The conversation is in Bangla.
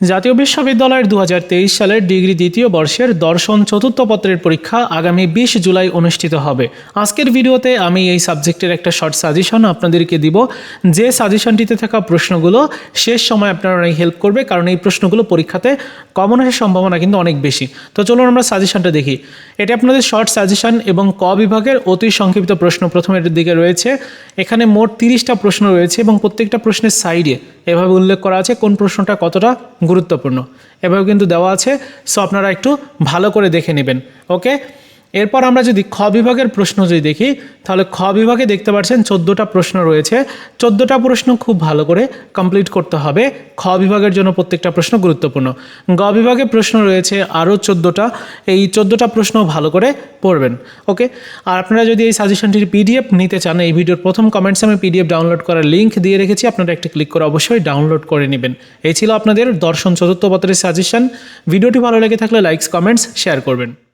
জাতীয় বিশ্ববিদ্যালয়ের দু হাজার তেইশ সালের ডিগ্রি দ্বিতীয় বর্ষের দর্শন চতুর্থ পত্রের পরীক্ষা আগামী বিশ জুলাই অনুষ্ঠিত হবে। আজকের ভিডিওতে আমি এই সাবজেক্টের একটা শর্ট সাজেশন আপনাদেরকে দিব। যে সাজেশনটিতে থাকা প্রশ্নগুলো শেষ সময় আপনারা অনেক হেল্প করবে, কারণ এই প্রশ্নগুলো পরীক্ষাতে কমন আসার সম্ভাবনা কিন্তু অনেক বেশি। তো চলুন আমরা সাজেশনটা দেখি। এটা আপনাদের শর্ট সাজেশন এবং ক বিভাগের অতি সংক্ষিপ্ত প্রশ্ন প্রথমের দিকে রয়েছে। এখানে মোট তিরিশটা প্রশ্ন রয়েছে এবং প্রত্যেকটা প্রশ্নের সাইডে এভাবে উল্লেখ করা আছে কোন প্রশ্নটা কতটা গুরুত্বপূর্ণ। এভাবে কিন্তু দেওয়া আছে। সো আপনারা একটু ভালো করে দেখে নেবেন। ওকে এরপর আমরা যদি খ বিভাগের প্রশ্ন যদি দেখি, তাহলে খ বিভাগে দেখতে পাচ্ছেন চোদ্দোটা প্রশ্ন রয়েছে। চোদ্দোটা প্রশ্ন খুব ভালো করে কমপ্লিট করতে হবে। খ বিভাগের জন্য প্রত্যেকটা প্রশ্ন গুরুত্বপূর্ণ। গ বিভাগে প্রশ্ন রয়েছে আরও চোদ্দোটা। এই চোদ্দোটা প্রশ্ন ভালো করে পড়বেন। ওকে? আর আপনারা যদি এই সাজেশনটির পিডিএফ নিতে চান, এই ভিডিওর প্রথম কমেন্টসে আমি পিডিএফ ডাউনলোড করার লিঙ্ক দিয়ে রেখেছি। আপনারা একটি ক্লিক করে অবশ্যই ডাউনলোড করে নেবেন। এই ছিল আপনাদের দর্শন চতুর্থ পত্রের সাজেশন। ভিডিওটি ভালো লেগে থাকলে লাইকস কমেন্টস শেয়ার করবেন।